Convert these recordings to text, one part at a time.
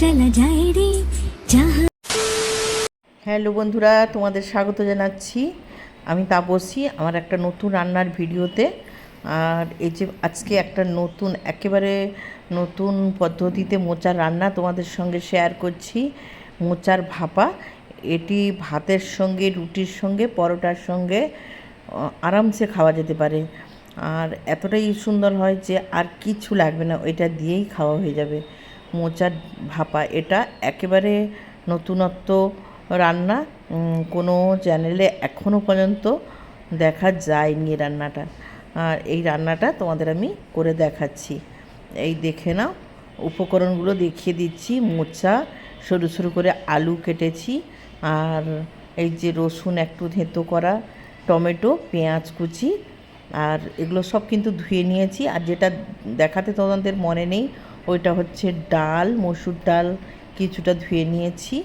চলা যায় রে হ্যালো বন্ধুরা, তোমাদের স্বাগত জানাচ্ছি। আমি তাপসী, আমার একটা নতুন রান্নার ভিডিওতে। আর এই যে আজকে একটা নতুন, একেবারে নতুন পদ্ধতিতে মোচার রান্না তোমাদের সঙ্গে শেয়ার করছি। মোচার ভাপা, এটি ভাতের সঙ্গে, রুটির সঙ্গে, পরোটার সঙ্গে আরামসে খাওয়া যেতে পারে। আর এতটাই সুন্দর হয় যে আর কিছু লাগবে না, ওইটা দিয়েই খাওয়া হয়ে যাবে। মোচার ভাপা, এটা একেবারে নতুনত্ব রান্না। কোনো চ্যানেলে এখনও পর্যন্ত দেখা যায়নি এই রান্নাটা। আর এই রান্নাটা তোমাদের আমি করে দেখাচ্ছি। এই দেখে নাও, উপকরণগুলো দেখিয়ে দিচ্ছি। মোচা, সরু সরু করে আলু কেটেছি। আর এই যে রসুন একটু থেঁতো করা, টমেটো, পেঁয়াজ কুচি, আর এগুলো সব কিন্তু ধুয়ে নিয়েছি। আর যেটা দেখাতে তোমাদের মনে নেই ওইটা হচ্ছে ডাল, মসুর ডাল, কিছুটা ধুয়ে নিয়েছি।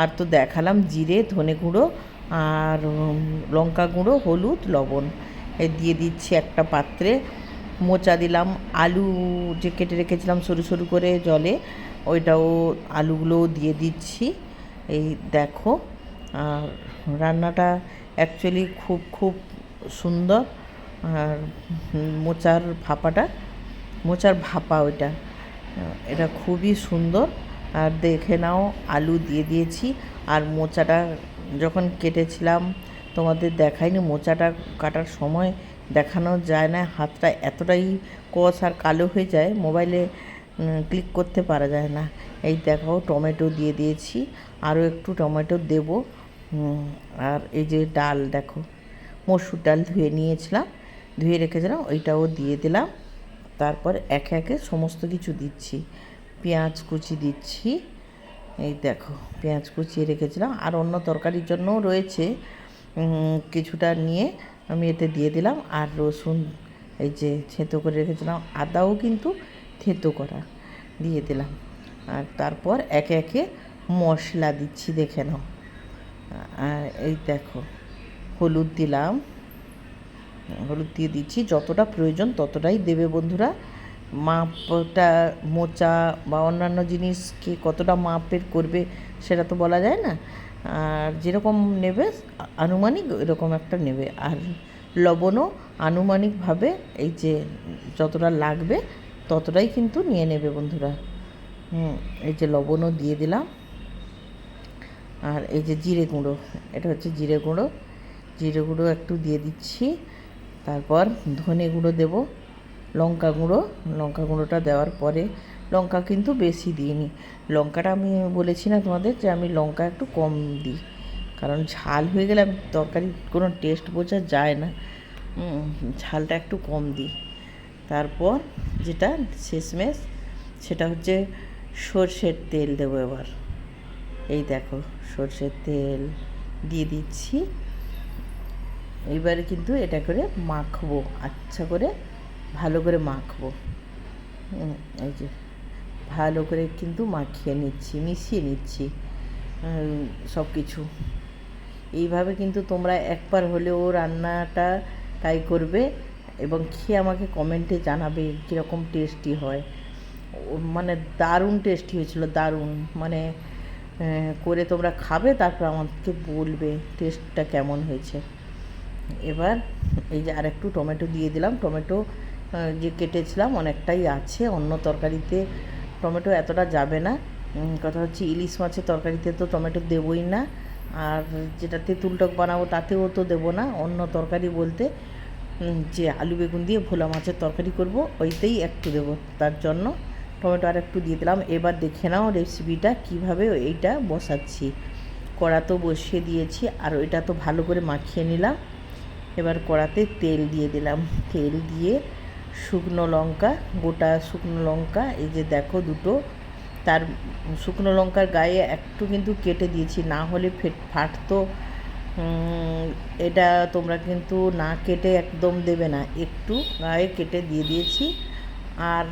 আর তো দেখালাম জিরে, ধনে গুঁড়ো আর লঙ্কা গুঁড়ো, হলুদ, লবণ। এ দিয়ে দিচ্ছি একটা পাত্রে। মোচা দিলাম, আলু যে কেটে রেখেছিলাম সরু সরু করে জলে, ওইটাও আলুগুলোও দিয়ে দিচ্ছি। এই দেখো, আর রান্নাটা অ্যাকচুয়ালি খুব খুব সুন্দর। আর মোচার ভাপাটা, মোচার ভাপা ওইটা। এটা খুবই সুন্দর। আর দেখে নাও, আলু দিয়ে দিয়েছি। আর মোচাটা যখন কেটেছিলাম, তোমাদের দেখাইনি, মোচাটা কাটার সময় দেখানো যায় না, হাতটা এতটাই কষ আর কালো হয়ে যায়, মোবাইলে ক্লিক করতে পারা যায় না। এই দেখো, টমেটো দিয়ে দিয়েছি। আরও একটু টমেটো দেবো। আর এই যে ডাল, দেখো, মসুর ডাল ধুয়ে নিয়েছিলাম। ধুয়ে রেখেছিলাম, ওইটাও দিয়ে দিলাম। তারপর একে একে সমস্ত কিছু দিচ্ছি। পেঁয়াজ কুচি দিচ্ছি। এই দেখো, পেঁয়াজ কুচিয়ে রেখেছিলাম। আর অন্য তরকারির জন্যও রয়েছে কিছুটা নিয়ে আমি এতে দিয়ে দিলাম। আর রসুন এই যে থেঁতো করে রেখেছিলাম, আদাও কিন্তু থেঁতো করা দিয়ে দিলাম। আর তারপর একে একে মশলা দিচ্ছি, দেখে নাও। আর এই দেখো, হলুদ দিলাম। হলুদ দিয়ে দিচ্ছি, যতটা প্রয়োজন ততটাই দেবে বন্ধুরা। মাপটা মোচা বা অন্যান্য জিনিসকে কতটা মাপের করবে সেটা তো বলা যায় না। আর যেরকম নেবে, আনুমানিক এরকম একটা নেবে। আর লবণও আনুমানিকভাবে এই যে যতটা লাগবে ততটাই কিন্তু নিয়ে নেবে বন্ধুরা। হুম, এই যে লবণও দিয়ে দিলাম। আর এই যে জিরে গুঁড়ো, এটা হচ্ছে জিরে গুঁড়ো। জিরে গুঁড়ো একটু দিয়ে দিচ্ছি। তারপর ধনে গুঁড়ো দেব, লঙ্কা গুঁড়ো। লঙ্কা গুঁড়োটা দেওয়ার পরে লঙ্কা কিন্তু বেশি দিইনি। লঙ্কাটা আমি বলেছি না তোমাদের যে আমি লঙ্কা একটু কম দিই, কারণ ঝাল হয়ে গেলে আমি তরকারির কোনো টেস্ট বোঝা যায় না। ঝালটা একটু কম দিই। তারপর যেটা শেষমেশ, সেটা হচ্ছে সর্ষের তেল দেবো এবার। এই দেখো, সর্ষের তেল দিয়ে দিচ্ছি। এইবারে কিন্তু এটা করে মাখবো আচ্ছা করে ভালো করে মাখবো। এই যে ভালো করে কিন্তু মাখিয়ে নিচ্ছি, মিশিয়ে নিচ্ছি সব কিছু এইভাবে কিন্তু তোমরা একবার হলেও রান্নাটা ট্রাই করবে এবং খেয়ে আমাকে কমেন্টে জানাবে কীরকম টেস্টি হয়। মানে দারুণ টেস্টি হয়েছিল, দারুণ। মানে করে তোমরা খাবে, তারপর আমাকে বলবে টেস্টটা কেমন হয়েছে। এবার এই যে আর একটু টমেটো দিয়ে দিলাম। টমেটো যে কেটেছিলাম অনেকটাই আছে, অন্য তরকারিতে টমেটো এতটা যাবে না। কথা হচ্ছে ইলিশ মাছের তরকারিতে তো টমেটো দেবই না, আর যেটা তেঁতুল টক বানাবো তাতেও তো দেবো না। অন্য তরকারি বলতে যে আলু বেগুন দিয়ে ভোলা মাছের তরকারি করব, ওইতেই একটু দেবো তার জন্য। টমেটো আর একটু দিয়ে দিলাম। এবার দেখে নাও রেসিপিটা কীভাবে এইটা বসাচ্ছি। কড়া তো বসিয়ে দিয়েছি, আর ওইটা তো ভালো করে মাখিয়ে নিলাম। এবার কড়াতে তেল দিয়ে দিলাম। তেল দিয়ে শুকনো লঙ্কা, গোটা শুকনো লঙ্কা, এই যে দেখো দুটো। তার শুকনো লঙ্কার গায়ে একটু কিন্তু কেটে দিয়েছি, না হলে ফেট, ফাটতো। এটা তোমরা কিন্তু না কেটে একদম দেবে না, একটু গায়ে কেটে দিয়ে দিয়েছি। আর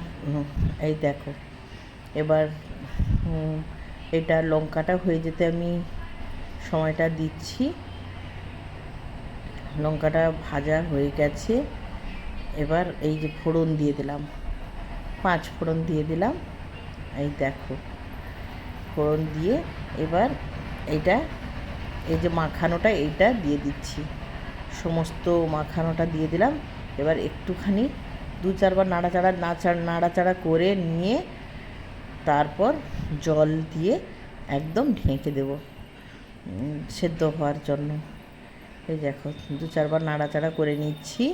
এই দেখো, এবার এটা লঙ্কাটা হয়ে যেতে আমি সময়টা দিচ্ছি। লঙ্কাটা ভাজা হয়ে গেছে। এবার এই যে ফোড়ন দিয়ে দিলাম, পাঁচ ফোড়ন দিয়ে দিলাম। এই দেখো, ফোড়ন দিয়ে এবার এটা এই যে মাখানোটা এইটা দিয়ে দিচ্ছি। সমস্ত মাখানোটা দিয়ে দিলাম। এবার একটুখানি দু চারবার নাড়াচাড়া নাচাড় নাড়াচাড়া করে নিয়ে তারপর জল দিয়ে একদম ঢেকে দেবো সেদ্ধ হওয়ার জন্য। এই দেখো দু চারবার নাড়াচাড়া করে নিচ্ছি।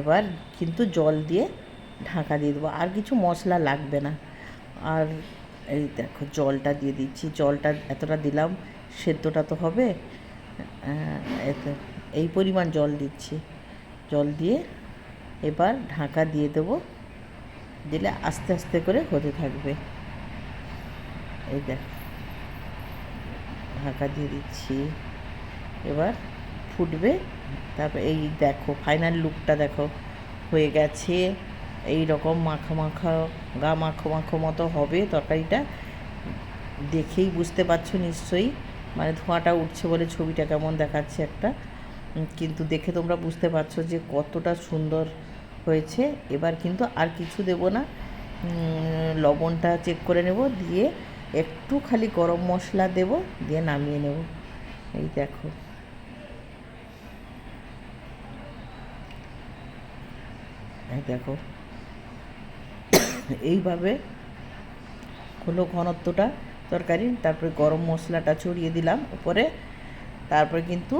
এবার কিন্তু জল দিয়ে ঢাকা দিয়ে দেবো। আর কিছু মশলা লাগবে না। আর এই দেখো, জলটা দিয়ে দিচ্ছি। জলটা এতটা দিলাম, সেদ্ধটা তো হবে। এই পরিমাণ জল দিচ্ছি। জল দিয়ে এবার ঢাকা দিয়ে দেবো। দিলে আস্তে আস্তে করে হতে থাকবে। এই দেখ। ঢাকা দিয়ে দিচ্ছি। এবার ফুটবে। তারপর এই দেখো ফাইনাল লুকটা দেখো, হয়ে গেছে। এই রকম মাখা মাখা, গা মাখো মাখো মতো হবে তরকারিটা। দেখেই বুঝতে পারছ নিশ্চয়ই মানে ধোঁয়াটা উঠছে বলে ছবিটা কেমন দেখাচ্ছে একটা। কিন্তু দেখে তোমরা বুঝতে পারছ যে কতটা সুন্দর হয়েছে। এবার কিন্তু আর কিছু দেব না। লবণটা চেক করে নেব, দিয়ে একটু খালি গরম মশলা দেব, দিয়ে নামিয়ে নেব। এই দেখো। এই দেখো। এইভাবে হলো ঘনত্বটা তরকারি, তারপরে গরম মশলাটা ছড়িয়ে দিলাম উপরে, তারপরে কিন্তু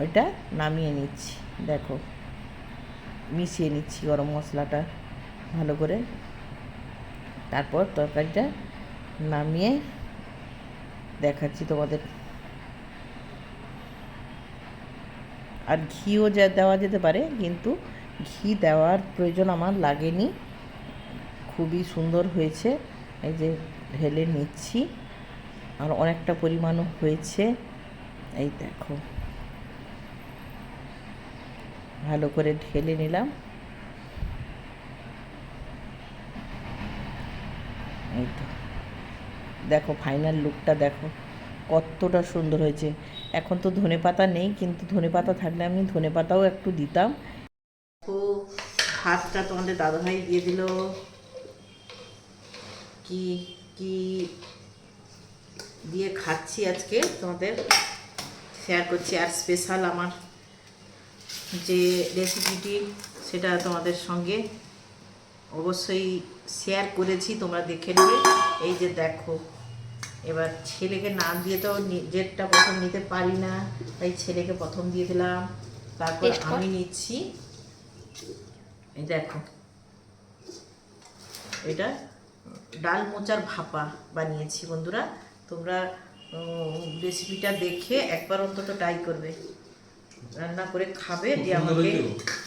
ওইটা নামিয়ে নিচ্ছি। দেখো, মিশিয়ে নিচ্ছি গরম মশলাটা ভালো করে। তারপর তরকারিটা নামিয়ে দেখাচ্ছি তোমাদের। আর ঘিও যা দেওয়া যেতে পারে, কিন্তু ঘি দেওয়ার প্রয়োজন আমার লাগেনি। খুবই সুন্দর হয়েছে। এই যে ঢেলে নিচ্ছি। আর অনেকটা পরিমাণও হয়েছে। এই দেখো। ভালো করে ঢেলে নিলাম। এই তো। দেখো ফাইনাল লুকটা দেখো, কতটা সুন্দর হয়েছে। এখন তো ধনে পাতা নেই, কিন্তু ধনে পাতা থাকলে আমি ধনে পাতাও একটু দিতাম। তো ভাতটা তোমাদের দাদাভাই দিয়ে দিল। কি কি দিয়ে খাচ্ছি আজকে তোমাদের? শেয়ার করছি। আর স্পেশাল আমার যে রেসিপিটি সেটা তোমাদের সঙ্গে অবশ্যই শেয়ার করেছি, তোমরা দেখে নেবে। এই যে দেখো এবার ছেলেকে না দিয়ে তো নিজেরটা প্রথম নিতে পারি না তাই ছেলেকে প্রথম দিয়ে দিলাম। তারপর আমি নিচ্ছি। এই দেখো। এটা ডাল মোচার ভাপা বানিয়েছি বন্ধুরা। তোমরা রেসিপিটা দেখে একবার অন্তত ট্রাই করবে। রান্না করে খাবে দিয়ে আমাকে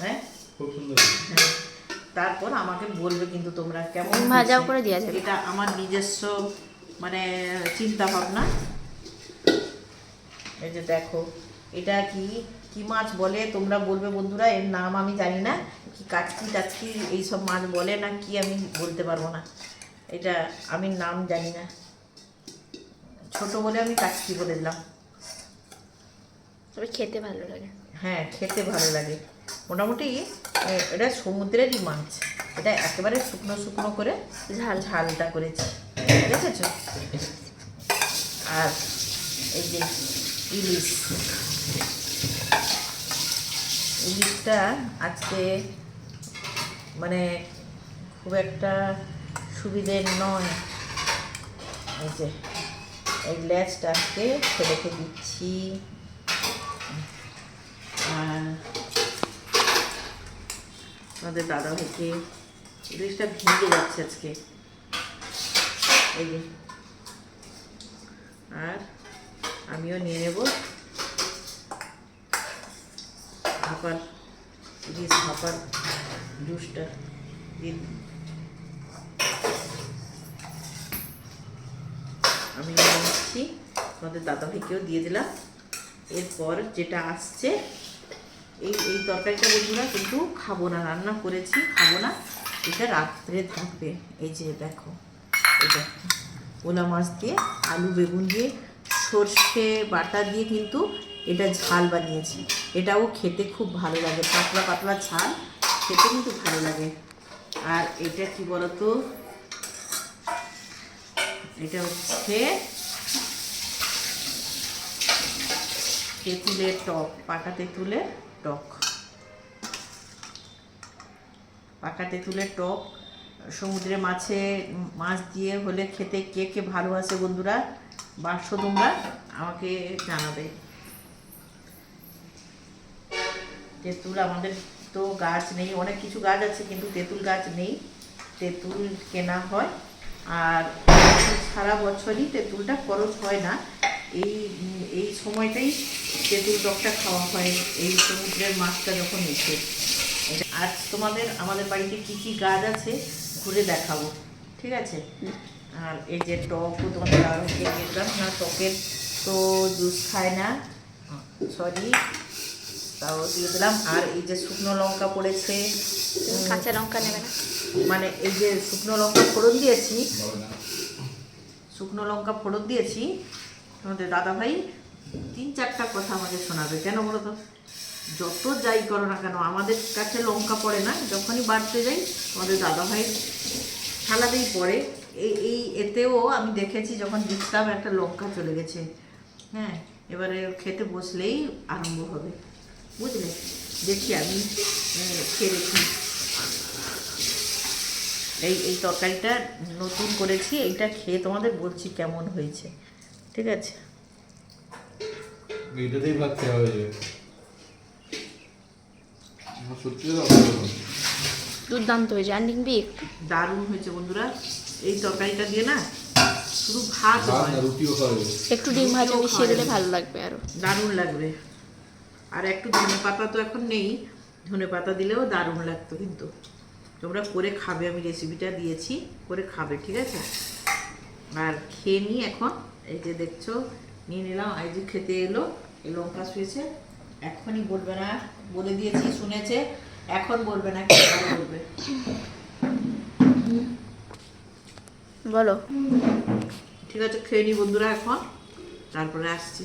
হ্যাঁ? খুব সুন্দর হ্যাঁ। তারপর আমাকে বলবে কিন্তু তোমরা কেমন ভাজাও করে যাবে। এটা আমার নিজস্ব মানে চিন্তা ভাবনা এই যে দেখো এটা কি কি মাছ বলে তোমরা বলবে বন্ধুরা এর নাম আমি জানি না কি কাচকি টাচকি এইসব মাছ বলে না কি আমি বলতে পারব না। এটা আমি নাম জানি না। ছোট বলে আমি কাচকি বলে দিলাম। তবে খেতে ভালো লাগে। হ্যাঁ খেতে ভালো লাগে। মোটামুটি এটা সমুদ্রেরই মাছ। এটা একেবারে শুকনো শুকনো করে ঝাল। ঝালটা করেছি। দেখেছ? আর এই যে ইলিশ। ইলিশটা আজকে মানে খুব একটা সুবিধের নয়। এই যে এই ল্যাচটা আজকে ছেলেকে দিচ্ছি। আর আমাদের দাদা ভাইকে। ইলিশটা ভেঙে যাচ্ছে আজকে। এই আর আমিও নিয়ে নেব। ভাপার, ইলিশ ভাপার জুসটা। দিই। আমি নিয়ে নিচ্ছি। আমাদের দাদা ভাইকেও দিয়ে দিলাম। এরপর যেটা আসছে এই এই তরকারিটা বন্ধুরা কিন্তু খাব না, রান্না করেছি, খাব না। এটা রাত্রে থাকবে। এই যে দেখো এটা ওলা মাছ দিয়ে আলু, বেগুন দিয়ে সর্ষে বাটা দিয়ে কিন্তু এটা ঝাল বানিয়েছি। এটাও খেতে খুব ভালো লাগে, পাতলা পাতলা ঝাল, খেতে কিন্তু ভালো লাগে। আর এটা কি বলতো? এটা হচ্ছে তেঁতুলের টক, পাকা তেঁতুলের টক। পাকা তেঁতুলের টক। সমুদ্রে মাছে, মাছ দিয়ে হলে খেতে কে কে ভালোবাসে বন্ধুরা? বাসো তোমরা, আমাকে জানাবে। তেঁতুল আমাদের তো গাছ নেই, অনেক কিছু গাছ আছে কিন্তু তেঁতুল গাছ নেই। তেঁতুল কেনা হয়, আর সারা বছরই তেঁতুলটা খরচ হয় না। এই এই সময়টাই তেঁতুল টকটা খাওয়া হয় এই সমুদ্রের মাছটা যখন এসে। আজ তোমাদের আমাদের বাড়িতে কি কি গাছ আছে ঘুরে দেখাবো ঠিক আছে? আর এই যে টকও তোমাদের আরও খেয়ে দিলাম না টকের তো জুস খায় না। সরি তাও দিয়ে দিলাম। আর এই যে শুকনো লঙ্কা পড়েছে কাঁচা লঙ্কা নেবে না? মানে এই যে শুকনো লঙ্কা ফোড়ন দিয়েছি শুকনো লঙ্কা ফোড়ন দিয়েছি তোমাদের দাদা ভাই তিন চারটা কথা আমাকে শোনাবে। কেন বলো তো? যত যাই করো না কেন আমাদের কাছে লঙ্কা পড়ে না যখনই বাড়তে যাই আমাদের দাদা ভাই থালাতেই পড়ে। এই এই এতেও আমি দেখেছি যখন দিচ্ছিলাম একটা লঙ্কা চলে গেছে। হ্যাঁ এবারে খেতে বসলেই আরম্ভ হবে। বুঝলে? দেখি আমি আহ, খেয়ে দেখি। এই এই তরকারিটা নতুন করেছি এইটা খেয়ে তোমাদের বলছি কেমন হয়েছে। ঠিক আছে। এইটাতেই ভাত খাওয়া হয়ে যাবে। সত্যি দুর্দান্ত হয়েছে। আর নিবি একটু দারুণ হয়েছে বন্ধুরা। এই তরকারিটা দিয়ে না শুধু ভাত রুটিও একটু ডিম ভাজা মিশিয়ে দিলে ভালো লাগবে আরও। দারুণ লাগবে। আর একটু ধনে পাতা তো এখন নেই। ধনে পাতা দিলেও দারুণ লাগতো কিন্তু। তোমরা করে খাবে আমি রেসিপিটা দিয়েছি করে খাবে ঠিক আছে? আর খেয়ে নিই এখন এই যে দেখছ নিয়ে নিলাম এই যে খেতে এলো এই লঙ্কা শুয়েছে। এখনই বলবে না বলে দিয়েছি শুনেছে এখন বলবে না কি বলবে? বলো। ঠিক আছে খেয়ে নি বন্ধুরা এখন তারপরে আসছি।